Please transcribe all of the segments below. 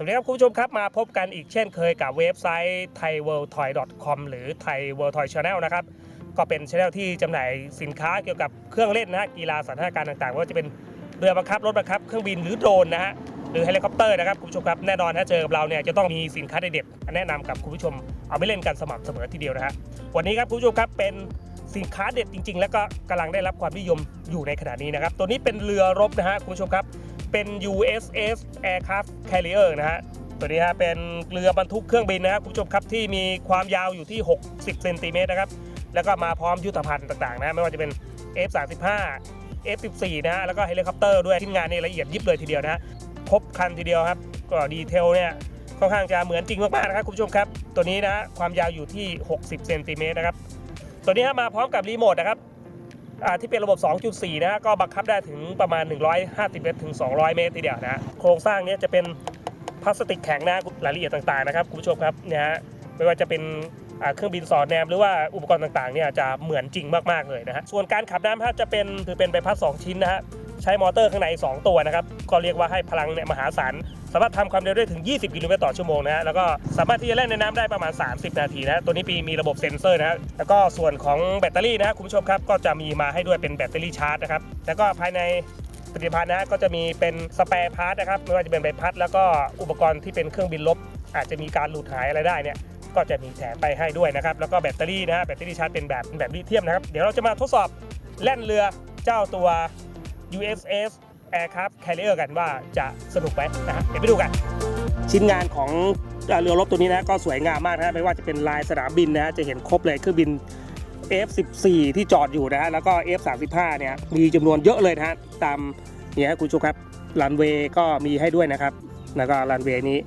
สวัสดีครับคุณผู้ชมครับมาพบกันอีกเช่นเคยกับเว็บไซต์ thaiworldtoy.com หรือ Thai World Toy Channel นะครับก็เป็นช anel ที่จำหน่ายสินค้าเกี่ยวกับเครื่องเล่นนะฮะกีฬาสันทนาการต่างๆว่าจะเป็นเรือบังคับรถบังคับเครื่องบินหรือโดรนนะฮะหรือเฮลิคอปเตอร์นะครับคุณผู้ชมครับแน่นอนถ้าเจอกับเราเนี่ยจะต้องมีสินค้าเด็ดๆแนะนำกับคุณผู้ชมเอาไปเล่นกันสม่ำเสมอทีเดียวนะฮะวันนี้ครับคุณผู้ชมครับเป็นสินค้าเด็ดจริง ๆ แล้วก็กำลังได้รับความนิยมอยู่ในขณะนี้นะครับตัวนี้เป็นเรือรบนะฮะคุณผู้ชมครับ เป็น USS Aircraft Carrier นะฮะตัวนี้ฮะเป็นเรือบรรทุกเครื่องบินนะครับคุณผู้ชมครับที่มีความยาวอยู่ที่ 60 เซนติเมตรนะครับแล้วก็มาพร้อมยุทธภัณฑ์ต่างๆนะไม่ว่าจะเป็น F35 F14 นะฮะแล้วก็เฮลิคอปเตอร์ด้วยชิ้นงานนี่ละเอียดยิบเลยทีเดียวนะฮะครบคันทีเดียวครับก็ดีเทลเนี่ยค่อนข้างจะเหมือนจริงมากๆนะครับคุณผู้ชมครับ ตัวนี้นะความยาวอยู่ที่ 60 เซนติเมตรนะครับตัวนี้มาพร้อมกับรีโมทนะครับ ที่เป็นระบบ 2.4 นะก็บังคับได้ถึงประมาณ 150 เมตรถึง 200 เมตรทีเดียวนะฮะโครงสร้างนี้จะเป็นพลาสติกแข็งนะรายละเอียดต่างๆนะครับคุณผู้ชมครับเนี่ยฮะไม่ว่าจะเป็นเครื่องบินสอดแนมหรือว่าอุปกรณ์ต่างๆเนี่ยจะเหมือนจริงมากๆเลยนะฮะส่วนการขับน้ำฮะจะเป็นคือเป็นใบพัดสองชิ้นนะฮะ ใช้มอเตอร์ข้างใน 2 ตัวนะครับ ก็เรียกว่าให้พลังเนี่ยมหาศาลสามารถทำความเร็วได้ถึง 20 กิโลเมตรต่อชั่วโมงนะฮะแล้วก็สามารถที่จะเล่นในน้ำได้ประมาณ 30 นาทีนะตัวนี้ปีมีระบบเซ็นเซอร์นะฮะแล้วก็ส่วนของแบตเตอรี่นะคุณผู้ชมครับก็จะมีมาให้ด้วยเป็นแบตเตอรี่ชาร์จนะครับแล้วก็ภายในผลิตภัณฑ์นะฮะก็จะมีเป็นสเปร์พาร์ทนะครับไม่ว่าจะเป็นใบพัด แล้วก็อุปกรณ์ที่เป็นเครื่องบินลบ อาจจะมีการหลุดหายอะไรได้เนี่ยก็จะมีแถมไปให้ด้วยนะครับแล้วก็แบตเตอรี่นะฮะแบตเตอรี่ชาร์จเป็นแบบแบบลิเธียมนะครับเดี๋ยวเราจะมาทดสอบแล่นเรือเจ้าตัว USS Aircraft Carrier กันว่าจะสนุกไหมนะฮะเดี๋ยวไปดูกัน ชิ้นงานของเรือรบตัวนี้นะก็สวยงามมากนะฮะไม่ว่าจะเป็นลายสนามบินนะฮะจะเห็นครบเลยเครื่องบิน F14 ที่จอดอยู่นะฮะแล้วก็ F35 เนี่ยมีจำนวนเยอะเลยนะฮะตามเนี่ยคุณผู้ชครับรันเวย์ก็มีให้ด้วยนะครับแล้วก็รันเวย์นี้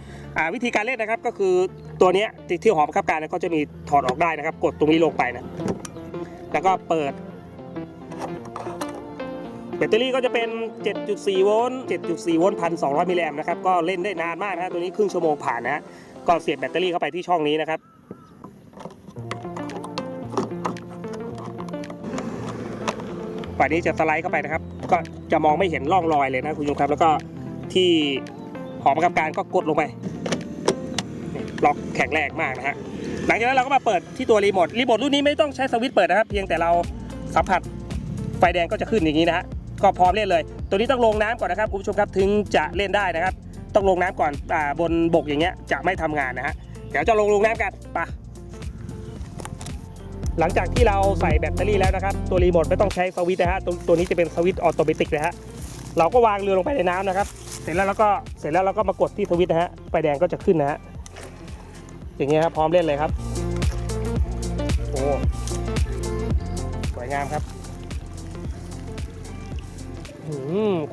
วิธีการเล่นนะครับก็คือตัวนี้ที่ที่หอบังคับการก็จะมีถอดออกได้นะครับ กดตรงนี้ลงไปนะแล้วก็เปิด แบตเตอรี่ก็จะเป็น 7.4 โวลต์ 7.4 โวลต์ 1,200 มิลลิแอมป์นะครับ ก็เล่นได้นานมากนะตัวนี้ครึ่งชั่วโมงผ่านนะก็เสียบแบตเตอรี่เข้าไปที่ช่องนี้นะครับฝ่ายนี้จะสไลด์เข้าไปนะครับ ก็จะมองไม่เห็นร่องรอยเลยนะคุณผู้ชมครับ แล้วก็ที่หอบังคับการก็กดลงไปล็อกแข็งแรงมากนะฮะ หลังจากนั้นเราก็มาเปิดที่ตัวรีโมท รีโมทรุ่นนี้ไม่ต้องใช้สวิตช์เปิดนะครับ เพียงแต่เราสัมผัสไฟแดงก็จะขึ้นอย่างนี้นะฮะ ก็พร้อมเล่นเลย ตัวนี้ต้องลงน้ำก่อนนะครับคุณผู้ชมครับถึงจะเล่นได้นะครับ ต้องลงน้ำก่อนอ่าบนบกอย่างเงี้ยจะไม่ทำงานนะฮะเดี๋ยวจะลงลงน้ำกันไปะหลังจากที่เราใส่แบตเตอรี่แล้วนะครับ ตัวรีโมทไม่ต้องใช้สวิตช์นะฮะตัวตัวนี้จะเป็นสวิตช์ออโตเมติกนะฮะเราก็วางเรือลงไปในน้ำนะครับ เสร็จแล้วเราก็เสร็จแล้วเราก็มากดที่สวิตช์นะฮะไฟแดงก็จะขึ้นนะฮะอย่างเงี้ยครับพร้อมเล่นเลยครับโอ้สวยงามครับ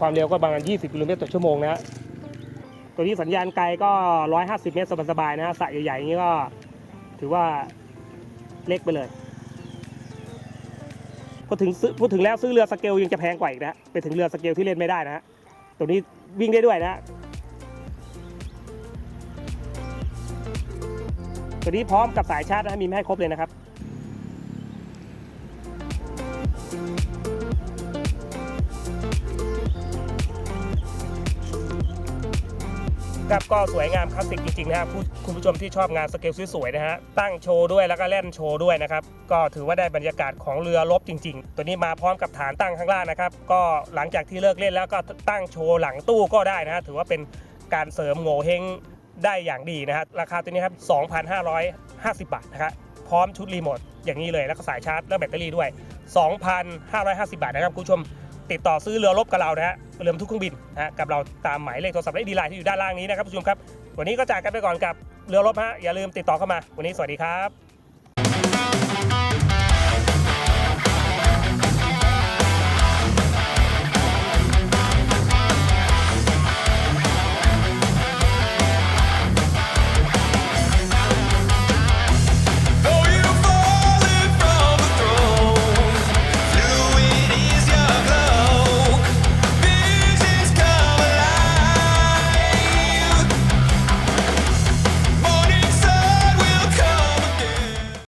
ความเร็วก็ประมาณ 20 กิโลเมตรต่อชั่วโมงนะฮะตัวนี้สัญญาณไกลก็ 150 เมตรสบายๆนะฮะสระใหญ่ๆอย่างนี้ก็ถือว่าเล็กไปเลยก็ถึงพูดถึงแล้วซื้อเรือสเกลยังจะแพงกว่าอีกนะไปถึงเรือสเกลที่เล่นไม่ได้นะฮะตัวนี้วิ่งได้ด้วยนะฮะตัวนี้พร้อมกับสายชาร์จนะฮะมีมาให้ครบเลยนะครับ ครับก็สวยงามคลาสสิกจริงๆนะฮะผู้คุณผู้ชมที่ชอบงานสเกลสวยๆนะฮะตั้งโชว์ด้วยแล้วก็เล่นโชว์ด้วยนะครับก็ถือว่าได้บรรยากาศของเรือรบจริง ๆ ตัวนี้มาพร้อมกับฐานตั้งข้างล่างนะครับก็หลังจากที่เลิกเล่นแล้วก็ตั้งโชว์หลังตู้ก็ได้นะฮะถือว่าเป็นการเสริมโง่เฮงได้อย่างดีนะฮะราคาตัวนี้ครับ 2,550 บาทนะครับพร้อมชุดรีโมทอย่างนี้เลยแล้วก็สายชาร์จและแบตเตอรี่ด้วย 2,550 บาทนะครับคุณผู้ชม ติดต่อซื้อเรือรบกับเรานะฮะเรือบรรทุกเครื่องบินนะฮะกับเราตามหมายเลขโทรศัพท์และดีไลน์ที่อยู่ด้านล่างนี้นะครับผู้ชมครับ วันนี้ก็จากกันไปก่อนกับเรือรบฮะอย่าลืมติดต่อเข้ามา วันนี้สวัสดีครับ